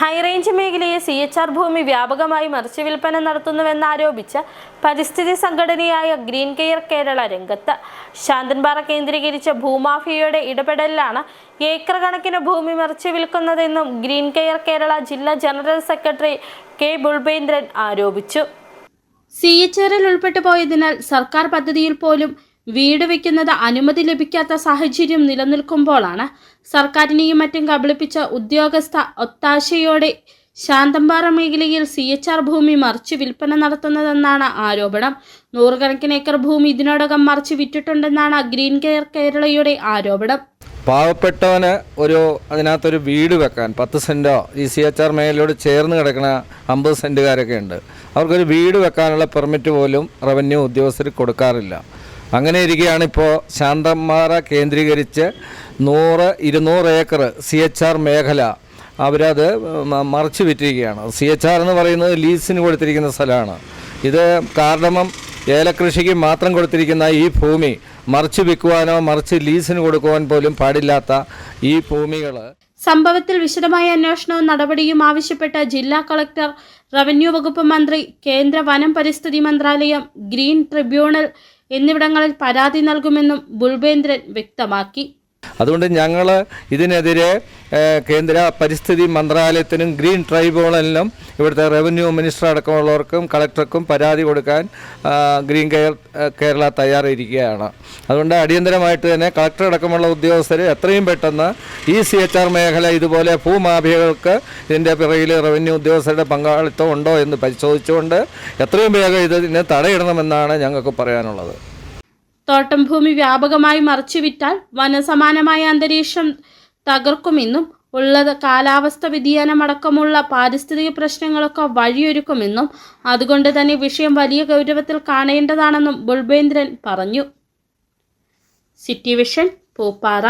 High range മേഖലയെ C H R ഭൂമി വ്യാപകമായി മറിച്ചു വിൽപ്പന നടത്തുന്നുവെന്നാരോപിച്ച് പരിസ്ഥിതി സംഘടനയായ ഗ്രീൻ കെയർ കേരള രംഗത്ത്. ശാന്തൻപാറ കേന്ദ്രീകരിച്ച ഭൂമാഫിയയുടെ ഇടപെടലിലാണ് ഏക്കർ കണക്കിന് ഭൂമി മറിച്ചു വിൽക്കുന്നതെന്നും ഗ്രീൻ കെയർ കേരള ജില്ലാ ജനറൽ സെക്രട്ടറി കെ ബുൾബേന്ദ്രൻ ആരോപിച്ചു. സി എച്ച് ആറിൽ ഉൾപ്പെട്ടു പോയതിനാൽ സർക്കാർ പദ്ധതിയിൽ പോലും വീട് വയ്ക്കുന്നത് അനുമതി ലഭിക്കാത്ത സാഹചര്യം നിലനിൽക്കുമ്പോഴാണ് സർക്കാരിനെയും മറ്റും കബളിപ്പിച്ച ഉദ്യോഗസ്ഥ ഒത്താശയോടെ ശാന്തമ്പാറ മേഖലയിൽ സി എച്ച് ആർ ഭൂമി മറിച്ച് വിൽപ്പന നടത്തുന്നതെന്നാണ് ആരോപണം. നൂറുകണക്കിന് ഏക്കർ ഭൂമി ഇതിനോടകം മറിച്ച് വിറ്റിട്ടുണ്ടെന്നാണ് ഗ്രീൻ കെയർ കേരളയുടെ ആരോപണം. പാവപ്പെട്ടവന് ഒരു അതിനകത്തൊരു വീട് വെക്കാൻ പത്ത് സെന്റോ ഈ സി എച്ച് ആർ മേഖലയോട് ചേർന്ന് കിടക്കുന്ന അമ്പത് സെന്റുകാരൊക്കെ ഉണ്ട്. അവർക്കൊരു വീട് വെക്കാനുള്ള പെർമിറ്റ് പോലും റവന്യൂ ഉദ്യോഗസ്ഥർ കൊടുക്കാറില്ല. അങ്ങനെ ഇരിക്കുകയാണ് ഇപ്പോൾ ശാന്തമാറ കേന്ദ്രീകരിച്ച് നൂറ് ഇരുന്നൂറ് ഏക്കർ സി എച്ച് ആർ മേഖല അവരത് മറച്ചു വിറ്റിരിക്കുകയാണ്. സി എച്ച് ആർ എന്ന് പറയുന്നത് ലീസിന് കൊടുത്തിരിക്കുന്ന സ്ഥലമാണ്. ഇത് കാർഡമം ഏലകൃഷിക്ക് മാത്രം കൊടുത്തിരിക്കുന്ന ഈ ഭൂമി മറിച്ച് വിൽക്കുവാനോ മറിച്ച് ലീസിന് കൊടുക്കുവാൻ പോലും പാടില്ലാത്ത ഈ ഭൂമികൾ സംഭവത്തിൽ വിശദമായ അന്വേഷണവും നടപടിയും ആവശ്യപ്പെട്ട ജില്ലാ കളക്ടർ റവന്യൂ വകുപ്പ് മന്ത്രി കേന്ദ്ര വനം പരിസ്ഥിതി മന്ത്രാലയം ഗ്രീൻ ട്രിബ്യൂണൽ എന്നിവിടങ്ങളിൽ പരാതി നൽകുമെന്നും ബുൾബേന്ദ്രൻ വ്യക്തമാക്കി. അതുകൊണ്ട് ഞങ്ങൾ ഇതിനെതിരെ കേന്ദ്ര പരിസ്ഥിതി മന്ത്രാലയത്തിനും ഗ്രീൻ ട്രൈബ്യൂണലിനും ഇവിടുത്തെ റവന്യൂ മിനിസ്റ്റർ അടക്കമുള്ളവർക്കും കളക്ടർക്കും പരാതി കൊടുക്കാൻ ഗ്രീൻ കെയർ കേരള തയ്യാറിരിക്കുകയാണ് അതുകൊണ്ട് അടിയന്തരമായിട്ട് തന്നെ കളക്ടർ അടക്കമുള്ള ഉദ്യോഗസ്ഥർ എത്രയും പെട്ടെന്ന് ഈ സി എച്ച് ആർ മേഖല ഇതുപോലെ ഭൂമാഫിയകൾക്ക് ഇതിന്റെ പിറകിൽ റവന്യൂ ഉദ്യോഗസ്ഥരുടെ പങ്കാളിത്തം ഉണ്ടോ എന്ന് പരിശോധിച്ചുകൊണ്ട് എത്രയും വേഗം ഇതിനെ തടയിടണമെന്നാണ് ഞങ്ങൾക്ക് പറയാനുള്ളത്. തോട്ടം ഭൂമി വ്യാപകമായി മറിച്ചുവിറ്റാൽ വനസമാനമായ അന്തരീക്ഷം തകർക്കുമെന്നും ഉള്ളത് കാലാവസ്ഥ വ്യതിയാനമടക്കമുള്ള പാരിസ്ഥിതിക പ്രശ്നങ്ങളൊക്കെ വഴിയൊരുക്കുമെന്നും അതുകൊണ്ട് തന്നെ വിഷയം വലിയ ഗൗരവത്തിൽ കാണേണ്ടതാണെന്നും ബുൾബേന്ദ്രൻ പറഞ്ഞു. City vision Pooppara.